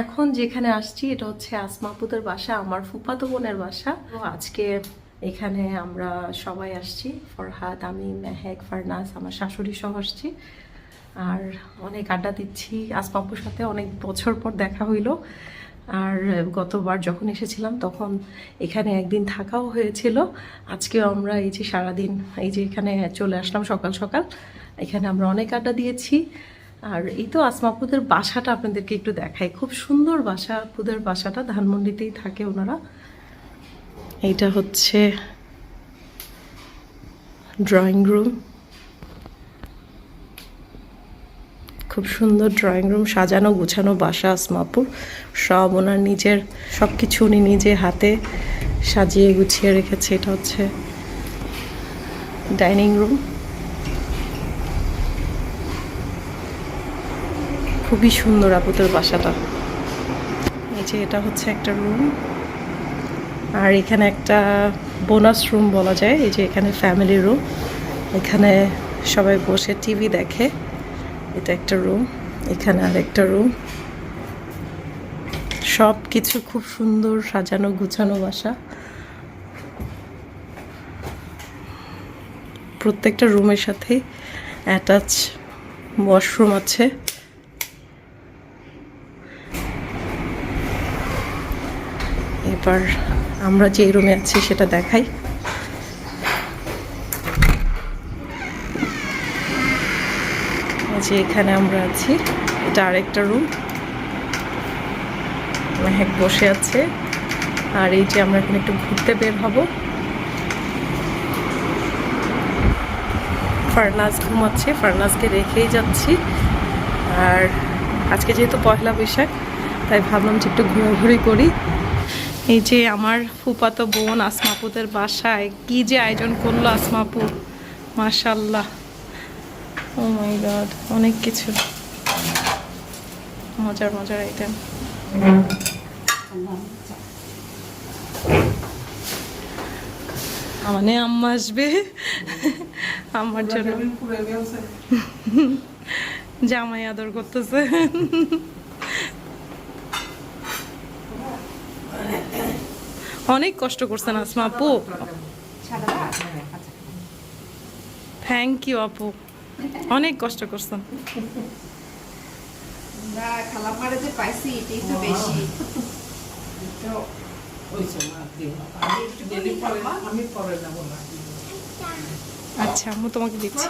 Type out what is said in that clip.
এখন যেখানে আসছি, এটা হচ্ছে আসমাপুদের বাসা, আমার ফুফাতো বোনের বাসা। তো আজকে এখানে আমরা সবাই আসছি, ফরহাদ, আমি, মেহেক, ফারনাস, আমার শাশুড়ি সহ আসছি। আর অনেক আড্ডা দিচ্ছি। আসমাপুর সাথে অনেক বছর পর দেখা হইল। আর গতবার যখন এসেছিলাম, তখন এখানে একদিন থাকাও হয়েছিল। আজকেও আমরা এই যে সারাদিন, এই যে এখানে চলে আসলাম সকাল সকাল, এখানে আমরা অনেক আড্ডা দিয়েছি। আর এই তো আসমাপুদের বাসাটা আপনাদেরকে একটু দেখাই। খুব সুন্দর বাসা, আপুদের বাসাটা, ধানমন্ডিতেই থাকে ওনারা। এইটা হচ্ছে ড্রয়িং রুম খুব সুন্দর ড্রয়িং রুম সাজানো, গুছানো বাসা আসমাপুর সব ওনার নিজের সব কিছু উনি নিজে হাতে সাজিয়ে গুছিয়ে রেখেছে। এটা হচ্ছে ডাইনিং রুম খুবই সুন্দর আপুতের বাসাটা। এই যে এটা হচ্ছে একটা রুম আর এখানে একটা বোনাস রুম বলা যায়, এই যে এখানে ফ্যামিলি রুম এখানে সবাই বসে টিভি দেখে। এটা একটা রুম এখানে আর একটা রুম সব কিছু খুব সুন্দর সাজানো, গুছানো বাসা। প্রত্যেকটা রুমের সাথে অ্যাটাচ ওয়াশরুম আছে। এবার আমরা যে রুমে আছি সেটা দেখাই। যে এখানে আমরা আছি, এটা আরেকটা রুম। মেহেক বসে আছে। আর এই যে আমরা এখানে একটু ঘুরতে বের হব। ফারনাজ ঘুমাচ্ছে ফার্নাসকে রেখেই যাচ্ছি। আর আজকে যেহেতু পয়লা বৈশাখ, তাই ভাবলাম যে একটু ঘোরাঘুরি করি। এই যে আমার ফুপাতো বোন আসমাপুদের বাসায় কি যে আয়োজন করল আসমাপু। মাশাল্লাহ ও মাই গড অনেক কিছু। মজার মজার আইটেম মানে আম্মা আসবে। আমার জন্য। জামাই আদর করতেছে। অনেক কষ্ট করছেন আসমা আপু। থ্যাংক ইউ আপু। অনেক কষ্ট করছেন। না খালামারে যে পাইছি এটাই তো বেশি। আমি পরে নেব না আচ্ছা আম্মু তোমাকে দিচ্ছি?